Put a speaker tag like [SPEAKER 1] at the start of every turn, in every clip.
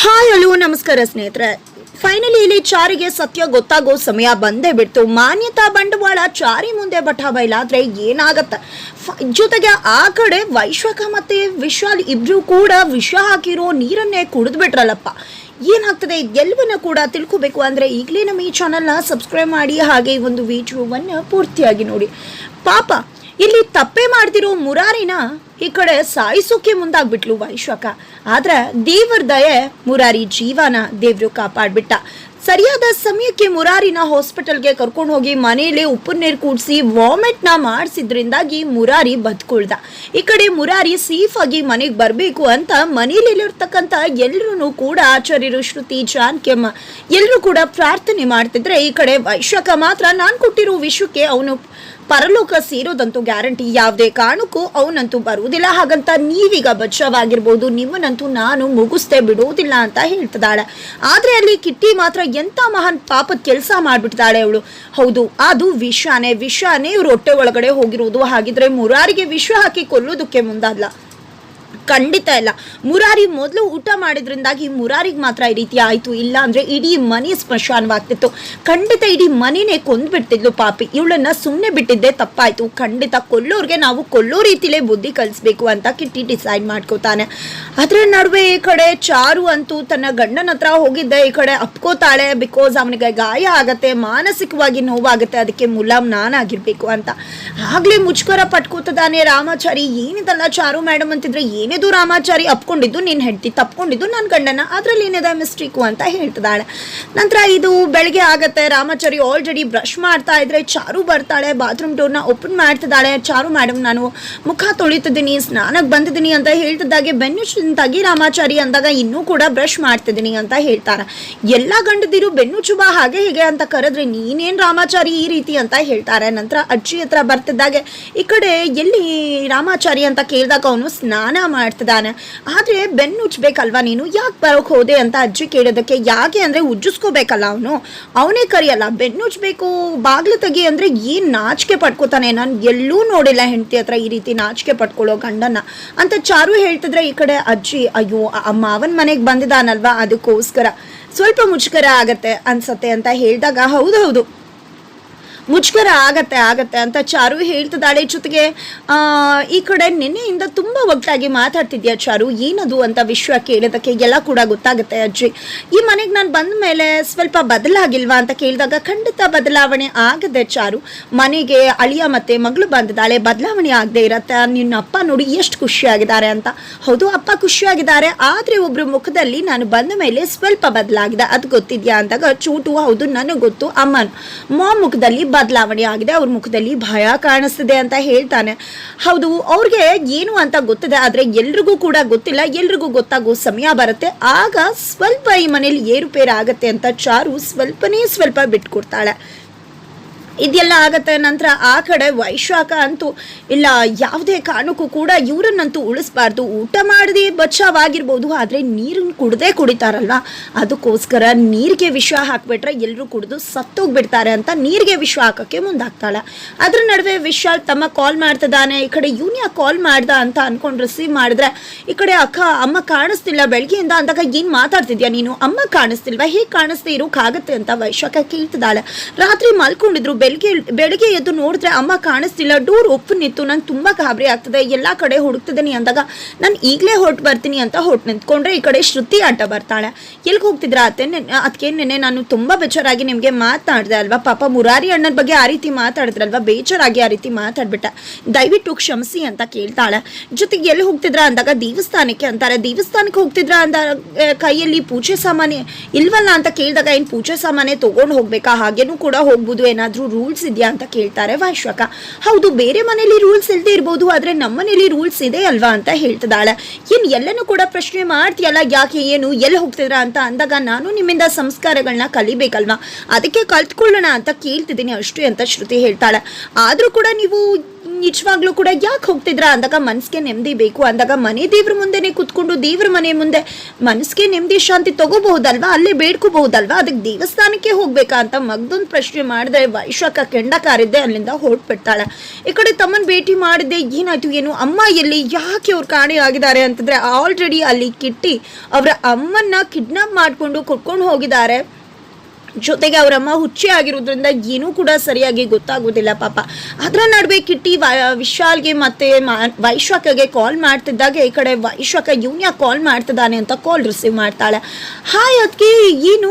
[SPEAKER 1] Hi hello ನಮಸ್ಕಾರ ಸ್ನೇಹಿತರೆ. Finally ಇಲ್ಲಿ ಚಾರಿಗೆ ಸತ್ಯ ಗೊತ್ತಾಗೋ ಸಮಯ ಬಂದೇ ಬಿಡ್ತು. ಮಾನ್ಯತಾ ಬಂಡವಾಳ ಚಾರಿ ಮುಂದೆ ಬಟ್ಟ ಬಯಲಾದ್ರೆ ಏನಾಗತ್ತ? ಜೊತೆಗೆ ಆ ಕಡೆ ವೈಶ್ವಕ ಮತ್ತೆ ವಿಶಾಲ್ ಇಬ್ರು ಕೂಡ ವಿಷ ಹಾಕಿರೋ ನೀರನ್ನೇ ಕುಡಿದು ಬಿಟ್ರಲ್ಲಪ್ಪ ಏನಾಗ್ತದೆ? ಎಲ್ಲವನ್ನ ಕೂಡ ತಿಳ್ಕೋಬೇಕು ಅಂದ್ರೆ ಈಗಲೇ ನಮ್ಮ ಈ ಚಾನಲ್ನ ಸಬ್ಸ್ಕ್ರೈಬ್ ಮಾಡಿ, ಹಾಗೆ ಈ ಒಂದು ವಿಡಿಯೋವನ್ನು ಪೂರ್ತಿಯಾಗಿ ನೋಡಿ. ಪಾಪ ಇಲ್ಲಿ ತಪ್ಪೆ ಮಾಡ್ತಿರೋ ಮುರಾರಿನ ಈ ಕಡೆ ಸಾಯಿಸೋಕೆ ಮುಂದಾಗ್ಬಿಟ್ಲು ವೈಶ್ವಕ ಆದ್ರೆ ದೇವರ ದಯೆ ಮುರಾರಿ ಜೀವನ ದೇವ್ರು ಕಾಪಾಡ್ಬಿಟ್ಟ. ಸರಿಯಾದ ಸಮಯಕ್ಕೆ ಮುರಾರಿನ ಹಾಸ್ಪಿಟಲ್ಗೆ ಕರ್ಕೊಂಡು ಹೋಗಿ ಮನೆಯಲ್ಲಿ ಉಪ್ಪು ನೀರು ಕೂಡಿಸಿ ವಾಮಿಟ್ನ ಮಾಡಿಸಿದ್ರಿಂದಾಗಿ ಮುರಾರಿ ಬದುಕೊಳ್ದ. ಈ ಕಡೆ ಮುರಾರಿ ಸೇಫ್ ಆಗಿ ಮನೆಗೆ ಬರಬೇಕು ಅಂತ ಮನೆಯಲ್ಲಿರ್ತಕ್ಕಂಥ ಎಲ್ಲರೂ ಕೂಡ ಆಚಾರ್ಯರು ಶ್ರುತಿ ಜಾನಕಿಯಮ್ಮ ಎಲ್ಲರೂ ಕೂಡ ಪ್ರಾರ್ಥನೆ ಮಾಡ್ತಿದ್ರೆ ಈ ಕಡೆ ವೈಶ್ವಕ ಮಾತ್ರ ನಾನು ಕೊಟ್ಟಿರೋ ವಿಷಯಕ್ಕೆ ಅವನು ಪರಲೋಕ ಸೇರೋದಂತೂ ಗ್ಯಾರಂಟಿ. ಯಾವುದೇ ಕಾರಣಕ್ಕೂ ಅವನಂತೂ ಬರುವುದಿಲ್ಲ. ಹಾಗಂತ ನೀವೀಗ ಬಚಾವಾಗಿರ್ಬೋದು ನಿಮ್ಮನ್ನಂತೂ ನಾನು ಮುಗಿಸ್ತೇ ಬಿಡುವುದಿಲ್ಲ ಅಂತ ಹೇಳ್ತಿದ್ದಾಳೆ. ಆದರೆ ಅಲ್ಲಿ ಕಿಟ್ಟಿ ಮಾತ್ರ ಎಂಥ ಮಹಾನ್ ಪಾಪದ ಕೆಲಸ ಮಾಡಿಬಿಟ್ಟಿದ್ದಾಳೆ ಅವಳು. ಹೌದು, ಅದು ವಿಷಾನೇ. ವಿಷಾನೇ ರೊಟ್ಟೆ ಒಳಗಡೆ ಹೋಗಿರುವುದು. ಹಾಗಿದ್ರೆ ಮುರಾರಿಗೆ ವಿಷ ಹಾಕಿ ಕೊಲ್ಲೋದಕ್ಕೆ ಮುಂದಾದ್ಲ ಖಂಡಿತ ಇಲ್ಲ. ಮುರಾರಿ ಮೊದಲು ಊಟ ಮಾಡಿದ್ರಿಂದಾಗಿ ಮುರಾರಿಗೆ ಮಾತ್ರ ಈ ರೀತಿ ಆಯಿತು. ಇಲ್ಲ ಅಂದರೆ ಇಡೀ ಮನೆ ಸ್ಮಶಾನವಾಗ್ತಿತ್ತು. ಖಂಡಿತ ಇಡೀ ಮನೆನೇ ಕೊಂದ್ಬಿಡ್ತಿದ್ಲು ಪಾಪಿ. ಇವಳನ್ನ ಸುಮ್ಮನೆ ಬಿಟ್ಟಿದ್ದೆ ತಪ್ಪಾಯಿತು. ಖಂಡಿತ ಕೊಲ್ಲೋರಿಗೆ ನಾವು ಕೊಲ್ಲೋ ರೀತಿಲೇ ಬುದ್ಧಿ ಕಲಿಸ್ಬೇಕು ಅಂತ ಕಿಟ್ಟಿ ಡಿಸೈಡ್ ಮಾಡ್ಕೋತಾನೆ. ಅದರ ನಡುವೆ ಈ ಕಡೆ ಚಾರು ಅಂತೂ ತನ್ನ ಗಂಡನ ಹತ್ರ ಹೋಗಿದ್ದೆ. ಈ ಕಡೆ ಅಪ್ಕೋತಾಳೆ. ಬಿಕಾಸ್ ಅವನಿಗೆ ಗಾಯ ಆಗತ್ತೆ, ಮಾನಸಿಕವಾಗಿ ನೋವಾಗುತ್ತೆ. ಅದಕ್ಕೆ ಮುಲಾಮ್ ನಾನಾಗಿರ್ಬೇಕು ಅಂತ. ಆಗ್ಲೇ ಮುಚ್ಕರ ಪಟ್ಕೋತದಾನೆ ರಾಮಾಚಾರಿ. ಏನಿದಲ್ಲ ಚಾರು ಮೇಡಮ್ ಅಂತಿದ್ರೆ ಏನಿದು ರಾಮಾಚಾರಿ ಅಪ್ಕೊಂಡಿದ್ದು, ನೀನು ಹೆಂಡತಿ ತಪ್ಕೊಂಡಿದ್ದು ನನ್ನ ಗಂಡನ, ಅದರಲ್ಲಿ ಏನಿದೆ ಮಿಸ್ಟೇಕು ಅಂತ ಹೇಳ್ತಿದ್ದಾಳೆ. ನಂತರ ಇದು ಬೆಳಗ್ಗೆ ಆಗುತ್ತೆ, ರಾಮಾಚಾರಿ ಆಲ್ರೆಡಿ ಬ್ರಷ್ ಮಾಡ್ತಾ ಇದ್ರೆ ಚಾರು ಬರ್ತಾಳೆ ಬಾತ್ರೂಮ್ ಡೋರ್ನ ಓಪನ್ ಮಾಡ್ತಿದ್ದಾಳೆ. ಚಾರು ಮೇಡಮ್ ನಾನು ಮುಖ ತೊಳಿತಿದ್ದೀನಿ ಸ್ನಾನಕ್ಕೆ ಬಂದಿದ್ದೀನಿ ಅಂತ ಹೇಳ್ತಿದ್ದಾಗೆ, ಬೆನ್ನು ಚಿಂತಾಗಿ ರಾಮಾಚಾರಿ ಅಂದಾಗ ಇನ್ನೂ ಕೂಡ ಬ್ರಷ್ ಮಾಡ್ತಿದ್ದೀನಿ ಅಂತ ಹೇಳ್ತಾರೆ ಎಲ್ಲ ಗಂಡದಿರು ಬೆನ್ನು ಚುಬ ಹಾಗೆ ಹೀಗೆ ಅಂತ ಕರೆದ್ರೆ, ನೀನೇನು ರಾಮಾಚಾರಿ ಈ ರೀತಿ ಅಂತ ಹೇಳ್ತಾರೆ. ನಂತರ ಅಜ್ಜಿ ಹತ್ರ ಬರ್ತಿದ್ದಾಗೆ, ಈ ಕಡೆ ಎಲ್ಲಿ ರಾಮಾಚಾರಿ? ಅಂತ ಕೇಳಿದಾಗ ಅವನು, ಸ್ನಾನ ಮಾಡ್ತಿದ್ದಾನೆ. ಆದರೆ ಬೆನ್ನು ಉಜ್ಬೇಕಲ್ವಾ ನೀನು? ಯಾಕೆ ಬರೋಕ್ ಹೋದೆ ಅಂತ ಅಜ್ಜಿ ಕೇಳೋದಕ್ಕೆ ಯಾಕೆ ಅಂದ್ರೆ ಉಜ್ಜಿಸ್ಕೋಬೇಕಲ್ಲ ಅವನು. ಅವನೇ ಕರಿಯಲ್ಲ. ಬೆನ್ನು ಉಜ್ಬೇಕು, ಬಾಗ್ಲು ತೆಗಿ ಅಂದ್ರೆ ಏನ್ ನಾಚಿಕೆ ಪಡ್ಕೋತಾನೆ ನಾನು ಎಲ್ಲೂ ನೋಡಿಲ್ಲ ಹೆಂಡತಿ ಹತ್ರ ಈ ರೀತಿ ನಾಚಿಕೆ ಪಡ್ಕೊಳ್ಳೋ ಗಂಡನ ಅಂತ ಚಾರು ಹೇಳ್ತಿದ್ರೆ ಈ ಕಡೆ ಅಜ್ಜಿ, ಅಯ್ಯೋ ಅಮ್ಮ ಮಾವನ್ ಮನೆಗೆ ಬಂದಿದ್ದಾನಲ್ವಾ? ಅದಕ್ಕೋಸ್ಕರ. ಸ್ವಲ್ಪ ಮುಚ್ಕರ ಆಗತ್ತೆ ಅನ್ಸತ್ತೆ ಅಂತ ಹೇಳಿದಾಗ, ಹೌದು ಹೌದು. ಮುಚ್ಕರ ಆಗತ್ತೆ ಆಗತ್ತೆ ಅಂತ ಚಾರು ಹೇಳ್ತಿದ್ದಾಳೆ ಜೊತೆಗೆ. ಈ ಕಡೆ ನಿನ್ನೆಯಿಂದ ತುಂಬ ಒಟ್ಟಾಗಿ ಮಾತಾಡ್ತಿದ್ಯಾ ಚಾರು? ಏನದು ಅಂತ ವಿಶ್ವ ಕೇಳಿದಕ್ಕೆ ಎಲ್ಲ ಕೂಡ ಗೊತ್ತಾಗುತ್ತೆ ಅಜ್ಜಿ. ಈ ಮನೆಗೆ ನಾನು ಬಂದ ಮೇಲೆ ಸ್ವಲ್ಪ ಬದಲಾಗಿಲ್ವಾ ಅಂತ ಕೇಳಿದಾಗ ಖಂಡಿತ ಬದಲಾವಣೆ ಆಗದೆ ಚಾರು. ಮನೆಗೆ ಅಳಿಯ ಮತ್ತೆ ಮಗಳು ಬಂದಿದ್ದಾಳೆ, ಬದಲಾವಣೆ ಆಗದೆ ಇರತ್ತೆ. ನಿನ್ನ ಅಪ್ಪ ನೋಡಿ ಎಷ್ಟು ಖುಷಿಯಾಗಿದ್ದಾರೆ ಅಂತ. ಹೌದು, ಅಪ್ಪ ಖುಷಿಯಾಗಿದ್ದಾರೆ, ಆದ್ರೆ ಒಬ್ರು ಮುಖದಲ್ಲಿ ನಾನು ಬಂದ ಮೇಲೆ ಸ್ವಲ್ಪ ಬದಲಾಗಿದೆ. ಅದು ಗೊತ್ತಿದ್ಯಾ ಅಂದಾಗ, ಚೂಟು, ಹೌದು, ನನಗೆ ಗೊತ್ತು. ಅಮ್ಮನ್ ಮಾ ಮುಖದಲ್ಲಿ ಬದಲಾವಣೆ ಆಗಿದೆ. ಅವ್ರ ಮುಖದಲ್ಲಿ ಭಯ ಕಾಣಿಸ್ತಿದೆ ಅಂತ ಹೇಳ್ತಾನೆ. ಹೌದು, ಅವ್ರಿಗೆ ಏನು ಅಂತ ಗೊತ್ತಿದೆ, ಆದರೆ ಎಲ್ರಿಗೂ ಕೂಡ ಗೊತ್ತಿಲ್ಲ. ಎಲ್ರಿಗೂ ಗೊತ್ತಾಗೋ ಸಮಯ ಬರುತ್ತೆ. ಆಗ ಸ್ವಲ್ಪ ಈ ಮನೇಲಿ ಏರುಪೇರು ಆಗುತ್ತೆ ಅಂತ ಚಾರು ಸ್ವಲ್ಪನೇ ಸ್ವಲ್ಪ ಬಿಟ್ಕೊಡ್ತಾಳೆ. ಇದೆಲ್ಲ ಆಗತ್ತೆ ನಂತರ ಆ ಕಡೆ ವೈಶಾಖ ಅಂತೂ ಇಲ್ಲ, ಯಾವುದೇ ಕಾರಣಕ್ಕೂ ಕೂಡ ಇವರನ್ನಂತೂ ಉಳಿಸ್ಬಾರ್ದು. ಊಟ ಮಾಡದೆ ಬಚಾವಾಗಿರ್ಬೋದು ಆದರೆ ನೀರನ್ನು ಕುಡ್ದೇ ಕುಡಿತಾರಲ್ಲ, ಅದಕ್ಕೋಸ್ಕರ ನೀರಿಗೆ ವಿಷ ಹಾಕ್ಬಿಟ್ರೆ ಎಲ್ಲರೂ ಕುಡಿದು ಸತ್ತೋಗ್ಬಿಡ್ತಾರೆ ಅಂತ ನೀರಿಗೆ ವಿಷ ಹಾಕೋಕ್ಕೆ ಮುಂದಾಗ್ತಾಳೆ. ಅದ್ರ ನಡುವೆ ವಿಶಾಲ್ ತಮ್ಮ ಕಾಲ್ ಮಾಡ್ತಿದ್ದಾನೆ, ಈ ಕಡೆ ಇವನ್ ಕಾಲ್ ಮಾಡ್ದ ಅಂತ ಅನ್ಕೊಂಡು ರಿಸೀವ್ ಮಾಡಿದ್ರೆ, ಈ ಕಡೆ ಅಕ್ಕ, ಅಮ್ಮ ಕಾಣಿಸ್ತಿಲ್ಲ ಬೆಳಗ್ಗೆಯಿಂದ ಅಂದಾಗ ಏನು ಮಾತಾಡ್ತಿದ್ಯಾ ನೀನು? ಅಮ್ಮ ಕಾಣಿಸ್ತಿಲ್ವಾ? ಹೇಗೆ ಕಾಣಿಸ್ದೇ ಇರೋಕ್ಕಾಗತ್ತೆ ಅಂತ ವೈಶಾಖ ಕೇಳ್ತಿದ್ದಾಳೆ. ರಾತ್ರಿ ಮಲ್ಕೊಂಡಿದ್ರು ಬೆಳಗ್ಗೆ ಬೆಳಗ್ಗೆ ಎದ್ದು ನೋಡಿದ್ರೆ ಅಮ್ಮ ಕಾಣಿಸ್ತಿಲ್ಲ, ಡೋರ್ ಓಪನ್ ಇತ್ತು ನಂಗೆ ತುಂಬಾ ಗಾಬರಿ ಆಗ್ತದೆ, ಎಲ್ಲ ಕಡೆ ಹುಡುಕ್ತಿದ್ದೀನಿ ಅಂದಾಗ ನಾನು ಈಗಲೇ ಹೊರಟು ಬರ್ತೀನಿ ಅಂತ ಹೊರಟು ನಿಂತ್ಕೊಂಡ್ರೆ ಈ ಕಡೆ ಶ್ರುತಿ ಆಟ ಬರ್ತಾಳೆ. ಎಲ್ಲಿಗೆ ಹೋಗ್ತಿದ್ರ ಅತ್ತೆ? ಅದಕ್ಕೆ ನೆನೆ ನಾನು ತುಂಬಾ ಬೇಜಾರಾಗಿ ನಿಮಗೆ ಮಾತಾಡಿದೆ ಅಲ್ವಾ? ಪಾಪ ಮುರಾರಿ ಅಣ್ಣನ ಬಗ್ಗೆ ಆ ರೀತಿ ಮಾತಾಡಿದ್ರಲ್ವಾ? ಬೇಜಾರಾಗಿ ಆ ರೀತಿ ಮಾತಾಡ್ಬಿಟ್ಟ. ದಯವಿಟ್ಟು ಕ್ಷಮಿಸಿ ಅಂತ ಕೇಳ್ತಾಳೆ. ಜೊತೆಗೆ ಎಲ್ಲಿ ಹೋಗ್ತಿದ್ರ ಅಂದಾಗ ದೇವಸ್ಥಾನಕ್ಕೆ ಅಂತಾರೆ. ದೇವಸ್ಥಾನಕ್ಕೆ ಹೋಗ್ತಿದ್ರ ಅಂದ ಕೈಯಲ್ಲಿ ಪೂಜೆ ಸಾಮಾನ್ಯ ಇಲ್ವಲ್ಲ ಅಂತ ಕೇಳಿದಾಗ ಏನು ಪೂಜೆ ಸಾಮಾನ್ಯ ತೊಗೊಂಡು ಹೋಗ್ಬೇಕಾ? ಹಾಗೇನೂ ಕೂಡ ಹೋಗ್ಬೋದು, ಏನಾದ್ರೂ ರೂಲ್ಸ್ ಇದೆಯಾ ಅಂತ ಕೇಳ್ತಾರೆ ವೈಶ್ವಕ. ಹೌದು, ಬೇರೆ ಮನೇಲಿ ರೂಲ್ಸ್ ಇಲ್ಲದೆ ಇರ್ಬೋದು, ಆದರೆ ನಮ್ಮ ಮನೇಲಿ ರೂಲ್ಸ್ ಇದೆ ಅಲ್ವಾ ಅಂತ ಹೇಳ್ತದಾಳೆ ಏನು, ಎಲ್ಲನೂ ಕೂಡ ಪ್ರಶ್ನೆ ಮಾಡ್ತೀಯಲ್ಲ, ಯಾಕೆ ಏನು, ಎಲ್ಲಿ ಹೋಗ್ತಿದ್ರ ಅಂತ ಅಂದಾಗ ನಾನು ನಿಮ್ಮಿಂದ ಸಂಸ್ಕಾರಗಳನ್ನ ಕಲಿಬೇಕಲ್ವಾ? ಅದಕ್ಕೆ ಕಲ್ತ್ಕೊಳ್ಳೋಣ ಅಂತ ಕೇಳ್ತಿದ್ದೀನಿ ಅಷ್ಟೇ ಅಂತ ಶ್ರುತಿ ಹೇಳ್ತಾಳೆ. ಆದರೂ ಕೂಡ ನೀವು ನಿಜವಾಗ್ಲೂ ಕೂಡ ಯಾಕೆ ಹೋಗ್ತಿದ್ರ? ಅಂದಾಗ ಮನಸ್ಸಿಗೆ ನೆಮ್ಮದಿ ಬೇಕು. ಅಂದಾಗ ಮನೆ ದೇವ್ರ ಮುಂದೆನೆ ಕುತ್ಕೊಂಡು ದೇವ್ರ ಮನೆ ಮುಂದೆ ಮನಸ್ಸಿಗೆ ನೆಮ್ಮದಿ, ಶಾಂತಿ ತಗೋಬಹುದಲ್ವಾ? ಅಲ್ಲೇ ಬೇಡ್ಕೋಬಹುದಲ್ವಾ? ಅದಕ್ಕೆ ದೇವಸ್ಥಾನಕ್ಕೆ ಹೋಗ್ಬೇಕಾ ಅಂತ ಮಗ್ದೊಂದು ಪ್ರಶ್ನೆ ಮಾಡಿದ್ರೆ ವೈಶಾಖ ಕೆಂಡ ಕಾರಿದ್ದೆ ಅಲ್ಲಿಂದ ಹೊರಟ್ಬಿಡ್ತಾಳೆ. ಈ ಕಡೆ ತಮ್ಮನ್ ಭೇಟಿ ಮಾಡಿದೆ, ಏನಾಯ್ತು, ಏನು? ಅಮ್ಮ ಎಲ್ಲಿ? ಯಾಕೆ ಅವ್ರು ಕಾಣೆ ಆಗಿದ್ದಾರೆ ಅಂತಂದ್ರೆ ಆಲ್ರೆಡಿ ಅಲ್ಲಿ ಕಿಟ್ಟಿ ಅವರ ಅಮ್ಮನ್ನ ಕಿಡ್ನಾಪ್ ಮಾಡ್ಕೊಂಡು ಕುಟ್ಕೊಂಡು ಹೋಗಿದ್ದಾರೆ. ಜೊತೆಗೆ ಅವರಮ್ಮ ಹುಚ್ಚಿ ಆಗಿರೋದ್ರಿಂದ ಏನೂ ಕೂಡ ಸರಿಯಾಗಿ ಗೊತ್ತಾಗೋದಿಲ್ಲ ಪಾಪ. ಅದರ ನಡುವೆ ಕಿಟ್ಟಿ ವಿಶಾಲ್ಗೆ ಮತ್ತೆ ವೈಶಾಖಗೆ ಕಾಲ್ ಮಾಡ್ತಿದ್ದಾಗ ಈ ಕಡೆ ವೈಶಾಖ ಇವ್ನ್ಯಾ ಕಾಲ್ ಮಾಡ್ತಿದ್ದಾನೆ ಅಂತ ಕಾಲ್ ರಿಸೀವ್ ಮಾಡ್ತಾಳೆ. ಹಾಯ್ ಅದಕ್ಕೆ ಏನು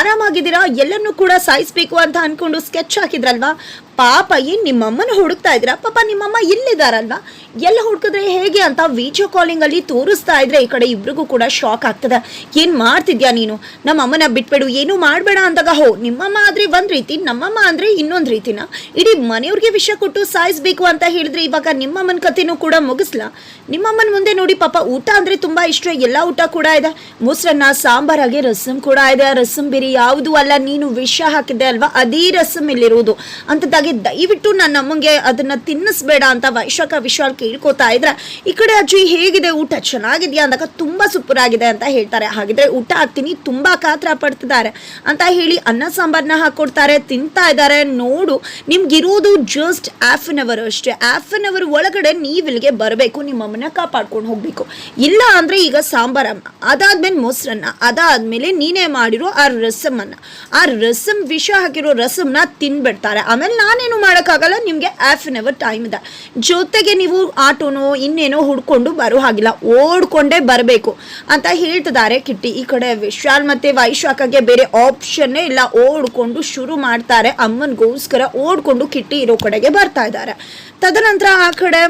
[SPEAKER 1] ಆರಾಮಾಗಿದ್ದೀರಾ? ಎಲ್ಲರನ್ನೂ ಕೂಡ ಸಾಯಿಸ್ಬೇಕು ಅಂತ ಅನ್ಕೊಂಡು ಸ್ಕೆಚ್ ಹಾಕಿದ್ರಲ್ವಾ? ಪಾಪ ಏನ್ ನಿಮ್ಮಮ್ಮನ ಹುಡುಕ್ತಾ ಇದ್ರ ಪಾಪ ನಿಮ್ಮಮ್ಮ ಇಲ್ಲಿದಾರಲ್ವಾ ಎಲ್ಲ ಹುಡುಕಿದ್ರೆ ಹೇಗೆ ಅಂತ ವಿಡಿಯೋ ಕಾಲಿಂಗ್ ಅಲ್ಲಿ ತೋರಿಸ್ತಾ ಇದ್ರೆ ಈ ಕಡೆ ಇಬ್ರಿಗೂ ಕೂಡ ಶಾಕ್ ಆಗ್ತದೆ. ಏನ್ ಮಾಡ್ತಿದ್ಯಾ ನೀನು? ನಮ್ಮಮ್ಮನ ಬಿಟ್ಬಿಡು, ಏನು ಮಾಡಬೇಡ ಅಂದಾಗ, ಹೋ, ನಿಮ್ಮಮ್ಮ ಆದ್ರೆ ಒಂದ್ ರೀತಿ, ನಮ್ಮಮ್ಮ ಅಂದ್ರೆ ಇನ್ನೊಂದ್ ರೀತಿನ? ಇಡೀ ಮನೆಯವ್ರಿಗೆ ವಿಷಯ ಕೊಟ್ಟು ಸಾಯಿಸ್ಬೇಕು ಅಂತ ಹೇಳಿದ್ರೆ ಇವಾಗ ನಿಮ್ಮಮ್ಮನ ಕಥೆನೂ ಕೂಡ ಮುಗಿಸ್ಲಾ? ನಿಮ್ಮಮ್ಮನ ಮುಂದೆ ನೋಡಿ ಪಾಪ ಊಟ ಅಂದ್ರೆ ತುಂಬಾ ಇಷ್ಟ, ಎಲ್ಲ ಊಟ ಕೂಡ ಇದೆ. ಮೊಸರನ್ನ ಸಾಂಬಾರಾಗೆ ರಸಂ ಕೂಡ ಇದೆ. ರಸಂ ಬೇರೆ ಯಾವುದು ಅಲ್ಲ, ನೀನು ವಿಷ ಹಾಕಿದ್ದೆ ಅಲ್ವಾ? ಅದೇ ರಸಂ ಇಲ್ಲಿರೋದು. ಅಂತದಾಗಿ ದಯವಿಟ್ಟು ನನ್ನ ಅಮ್ಮಂಗೆ ಅದನ್ನ ತಿನ್ನಿಸ್ಬೇಡ ಅಂತ ವೈಶಾಖ ವಿಶಾಲ್ ಕೇಳ್ಕೊತಾ ಇದ್ರೆ, ಈ ಕಡೆ ಅಜ್ಜಿ ಹೇಗಿದೆ? ಊಟ ಚೆನ್ನಾಗಿದೆಯಾ? ಅಂದಾಗ, ತುಂಬಾ ಸೂಪರ್ ಆಗಿದೆ ಅಂತ ಹೇಳ್ತಾರೆ. ಹಾಗಿದ್ರೆ, ಊಟ ಹಾಕ್ತೀನಿ, ತುಂಬಾ ಕಾತ್ರ ಪಡ್ತಿದ್ದಾರೆ ಅಂತ ಹೇಳಿ ಅನ್ನ ಸಾಂಬಾರ್ನ ಹಾಕೊಡ್ತಾರೆ, ತಿಂತಾ ಇದ್ದಾರೆ. ನೋಡು, ನಿಮ್ಗಿರೋದು ಜಸ್ಟ್ ಆಫ್ ಅನ್ ಅವರ್ ಅಷ್ಟೇ. ಆಫ್ ಅನ್ ಅವರ್ ಒಳಗಡೆ ನೀವು ಇಲ್ಲಿಗೆ ಬರಬೇಕು, ನಿಮ್ಮ ಅಮ್ಮನ ಕಾಪಾಡ್ಕೊಂಡು ಹೋಗ್ಬೇಕು. ಇಲ್ಲ ಅಂದ್ರೆ ಈಗ ಸಾಂಬಾರಮ್ಮ ಅದಾದ್ಮೇಲೆ ಮೊಸರನ್ನ, ಅದಾದ್ಮೇಲೆ ನೀನೇ ಮಾಡಿರೋ ಆ ರಸಮನ್ನ. ಆ ರಸಮ್ ವಿಷ ಹಾಕಿರೋ ರಸಮ್ನ ತಿನ್ಬಿಡ್ತಾರೆ. ಆಮೇಲೆ ನಾನೇನು ಮಾಡೋಕ್ಕಾಗಲ್ಲ, ನಿಮಗೆ ಆಫ್ ಎನ್ ಅವರ್ ಟೈಮ್ ಇದೆ. ಜೊತೆಗೆ ನೀವು ಆಟೋನೋ ಇನ್ನೇನೋ ಹುಡ್ಕೊಂಡು ಬರೋ ಹಾಗಿಲ್ಲ, ಓಡ್ಕೊಂಡೇ ಬರಬೇಕು ಅಂತ ಹೇಳ್ತಿದ್ದಾರೆ ಕಿಟ್ಟಿ. ಈ ಕಡೆ ವಿಶಾಲ್ ಮತ್ತು ವೈಶಾಖಗೆ ಬೇರೆ ಆಪ್ಷನ್ನೇ ಇಲ್ಲ. ಓಡ್ಕೊಂಡು ಶುರು ಮಾಡ್ತಾರೆ. ಅಮ್ಮನಿಗೋಸ್ಕರ ಓಡ್ಕೊಂಡು ಕಿಟ್ಟಿ ಇರೋ ಕಡೆಗೆ ಬರ್ತಾ ಇದ್ದಾರೆ. ತದನಂತರ ಆ ಕಡೆ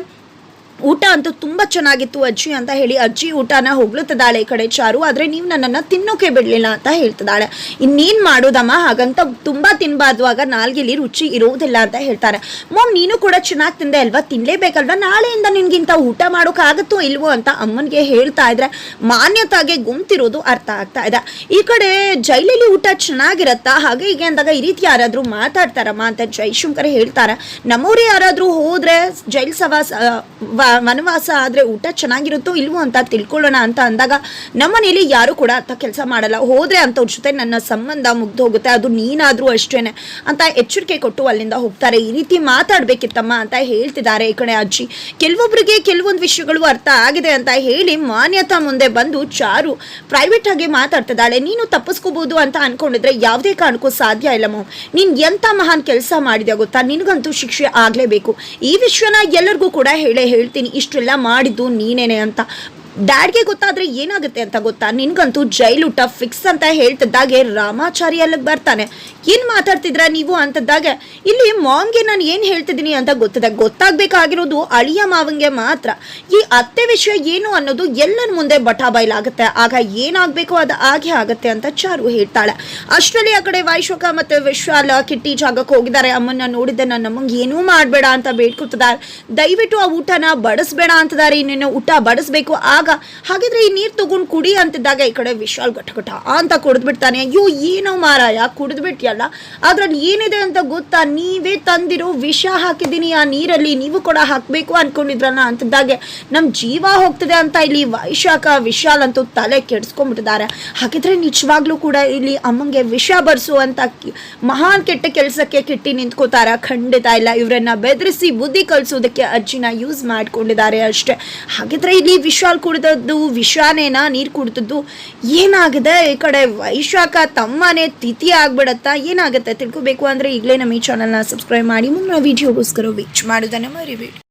[SPEAKER 1] ಊಟ ಅಂತೂ ತುಂಬ ಚೆನ್ನಾಗಿತ್ತು ಅಜ್ಜಿ ಅಂತ ಹೇಳಿ. ಅಜ್ಜಿ ಊಟನ ಹೊಗಳುತ್ತಿದ್ದಾಳೆ ಈ ಕಡೆ ಚಾರು. ಆದರೆ ನೀವು ನನ್ನನ್ನು ತಿನ್ನೋಕೆ ಬಿಡಲಿಲ್ಲ ಅಂತ ಹೇಳ್ತಿದ್ದಾಳೆ ಇನ್ನೇನು ಮಾಡೋದಮ್ಮ? ಹಾಗಂತ ತುಂಬ ತಿನ್ನಬಾರ್ದು ಆಗ ನಾಲ್ಗೆಲಿ ರುಚಿ ಇರೋದಿಲ್ಲ ಅಂತ ಹೇಳ್ತಾರೆ. ಮಾಮ್, ನೀನು ಕೂಡ ಚೆನ್ನಾಗಿ ತಿಂದೆ ಅಲ್ವಾ? ತಿನ್ನಲೇಬೇಕಲ್ವಾ ನಾಳೆಯಿಂದ ನಿನ್ಗಿಂತ ಊಟ ಮಾಡೋಕ್ಕಾಗುತ್ತೋ ಇಲ್ವೋ ಅಂತ ಅಮ್ಮನಿಗೆ ಹೇಳ್ತಾ ಇದ್ರೆ ಮಾನ್ಯತಾಗೆ ಗುಂತಿರೋದು ಅರ್ಥ ಆಗ್ತಾ ಇದೆ. ಈ ಕಡೆ ಜೈಲಲ್ಲಿ ಊಟ ಚೆನ್ನಾಗಿರತ್ತಾ? ಹಾಗೆ ಹೀಗೆ ಅಂದಾಗ ಈ ರೀತಿ ಯಾರಾದರೂ ಮಾತಾಡ್ತಾರಮ್ಮ ಅಂತ ಜೈಶಂಕರ್ ಹೇಳ್ತಾರೆ. ನಮ್ಮವ್ರು ಯಾರಾದರೂ ಹೋದರೆ ಜೈಲ್ ಸವಾಸ ವನವಾಸ ಆದ್ರೆ ಊಟ ಚೆನ್ನಾಗಿರುತ್ತೋ ಇಲ್ವೋ ಅಂತ ತಿಳ್ಕೊಳ್ಳೋಣ ಅಂತ ಅಂದಾಗ ನಮ್ಮನೇಲಿ ಯಾರು ಕೂಡ ಅಂತ ಕೆಲಸ ಮಾಡಲ್ಲ. ಹೋದ್ರೆ ಅಂತವ್ರ ಜೊತೆ ನನ್ನ ಸಂಬಂಧ ಮುಗ್ದು ಹೋಗುತ್ತೆ. ಅದು ನೀನಾದರೂ ಅಷ್ಟೇನೆ ಅಂತ ಎಚ್ಚರಿಕೆ ಕೊಟ್ಟು ಅಲ್ಲಿಂದ ಹೋಗ್ತಾರೆ. ಈ ರೀತಿ ಮಾತಾಡಬೇಕಿತ್ತಮ್ಮ ಅಂತ ಹೇಳ್ತಿದ್ದಾರೆ ಈ ಕಡೆ ಅಜ್ಜಿ. ಕೆಲವೊಬ್ಬರಿಗೆ ಕೆಲವೊಂದು ವಿಷಯಗಳು ಅರ್ಥ ಆಗಿದೆ ಅಂತ ಹೇಳಿ ಮಾನ್ಯತಾ ಮುಂದೆ ಬಂದು ಚಾರು ಪ್ರೈವೇಟ್ ಆಗಿ ಮಾತಾಡ್ತಿದ್ದಾಳೆ. ನೀನು ತಪ್ಪಿಸ್ಕೋಬಹುದು ಅಂತ ಅನ್ಕೊಂಡಿದ್ರೆ ಯಾವುದೇ ಕಾರಣಕ್ಕೂ ಸಾಧ್ಯ ಇಲ್ಲ ನೀನ್ ಎಂತ ಮಹಾನ್ ಕೆಲಸ ಮಾಡಿದೆ ಗೊತ್ತಾ? ನಿನಗಂತೂ ಶಿಕ್ಷೆ ಆಗ್ಲೇಬೇಕು. ಈ ವಿಷಯನ ಎಲ್ಲರಿಗೂ ಕೂಡ ಹೇಳೇ ಹೇಳ್ತೀನಿ. ಇಷ್ಟೆಲ್ಲ ಮಾಡಿದ್ದು ನೀನೇನೆ ಅಂತ ಡ್ಯಾಡ್ಗೆ ಗೊತ್ತಾದ್ರೆ ಏನಾಗುತ್ತೆ ಅಂತ ಗೊತ್ತಾ? ನಿನ್ಗಂತೂ ಜೈಲು ಟಫ್ ಫಿಕ್ಸ್ ಅಂತ ಹೇಳ್ತಿದ್ದಾಗೆ ರಾಮಾಚಾರಿ ಅಲ್ಲಿಗೆ ಬರ್ತಾನೆ. ಏನ್ ಮಾತಾಡ್ತಿದ್ರ ನೀವು ಅಂತದ್ದಾಗೆ? ಇಲ್ಲಿ ಮಾಮ್ಗೆ ನಾನು ಏನ್ ಹೇಳ್ತಿದ್ದೀನಿ ಅಂತ ಗೊತ್ತದೆ. ಗೊತ್ತಾಗ್ಬೇಕಾಗಿರೋದು ಅಳಿಯ ಮಾವಂಗೆ ಮಾತ್ರ. ಈ ಅತ್ತೆ ವಿಷಯ ಏನು ಅನ್ನೋದು ಎಲ್ಲರ ಮುಂದೆ ಬಟ ಆಗುತ್ತೆ ಆಗ ಏನಾಗ್ಬೇಕು ಅದು ಹಾಗೆ ಆಗುತ್ತೆ ಅಂತ ಚಾರು ಹೇಳ್ತಾಳೆ. ಅಷ್ಟರಲ್ಲಿ ಆ ಕಡೆ ವೈಶೋಕ ಮತ್ತೆ ವಿಶ್ವಾಲ, ಕಿಟ್ಟಿ ಜಾಗಕ್ಕೆ ಹೋಗಿದ್ದಾರೆ. ಅಮ್ಮನ್ನ ನೋಡಿದ್ದೆ. ನನ್ನ ಅಮ್ಮಂಗೆ ಏನೂ ಮಾಡಬೇಡ ಅಂತ ಬೇಡ್ಕೊತಿದ್ದಾರೆ. ದಯವಿಟ್ಟು ಆ ಊಟನ ಬಡಿಸ್ಬೇಡ ಅಂತಿದ್ದಾರೆ. ಇನ್ನೇನು ಊಟ ಬಡಿಸ್ಬೇಕು? ಆಗ ಹಾಗಿದ್ರೆ ಈ ನೀರು ತಗೊಂಡು ಕುಡಿ ಅಂತಿದ್ದಾಗ ಈ ಕಡೆ ವಿಶಾಲ್ ಘಟಘಟ. ಅಂತ ಕುಡಿದ್ಬಿಡ್ತಾನೆ, ಅಯ್ಯೋ, ಏನೋ ಮಾರಾಯ, ಕುಡಿದ್ಬಿಟ್ಯಲ್ಲ. ಅದ್ರಲ್ಲಿ ಏನಿದೆ ಅಂತ ಗೊತ್ತಾ? ನೀವೇ ತಂದಿರೋ ವಿಷ ಹಾಕಿದ್ದೀನಿ, ಆ ನೀರಲ್ಲಿ ನೀವು ಕೂಡ ಹಾಕಬೇಕು ಅನ್ಕೊಂಡಿದ್ರಲ್ಲ? ಅಂತಿದ್ದಾಗೆ ನಮ್ಮ ಜೀವ ಹೋಗ್ತದೆ ಅಂತ ಇಲ್ಲಿ ವೈಶಾಖ, ವಿಶಾಲ್ ಅಂತೂ ತಲೆ ಕೆಡ್ಸ್ಕೊಂಡ್ಬಿಟ್ಟಿದ್ದಾರೆ. ಹಾಗಿದ್ರೆ ನಿಜವಾಗ್ಲೂ ಕೂಡ ಇಲ್ಲಿ ಅಮ್ಮಂಗೆ ವಿಷ ಬರ್ಸುವಂತ ಮಹಾನ್ ಕೆಟ್ಟ ಕೆಲಸಕ್ಕೆ ಕಿಟ್ಟಿ ನಿಂತ್ಕೋತಾರ. ಖಂಡಿತ ಇಲ್ಲ, ಇವರನ್ನ ಬೆದರಿಸಿ ಬುದ್ಧಿ ಕಲಿಸೋದಕ್ಕೆ ಅಜ್ಜಿನ ಯೂಸ್ ಮಾಡ್ಕೊಂಡಿದ್ದಾರೆ ಅಷ್ಟೇ. ಹಾಗಿದ್ರೆ ಇಲ್ಲಿ ವಿಶಾಲ್ ಕುಡಿದದ್ದು, ವಿಷಾನೇನ, ನೀರು ಕುಡಿದದ್ದು, ಏನಾಗಿದೆ? ಈ ಕಡೆ ವೈಶಾಖ ತಮ್ಮನೇ ತಿಥಿ ಆಗ್ಬಿಡತ್ತಾ? ಏನಾಗುತ್ತೆ? ತಿಳ್ಕೊಬೇಕು ಅಂದ್ರೆ ಈಗಲೇ ನಮ್ಮ ಈ ಚಾನಲ್ನ ಸಬ್ಸ್ಕ್ರೈಬ್ ಮಾಡಿ. ಮುಂದಿನ ವೀಡಿಯೋಗೋಸ್ಕರ ವೀಚ್ ಮಾಡೋದನ್ನ ಮರಿಬೇಡಿ.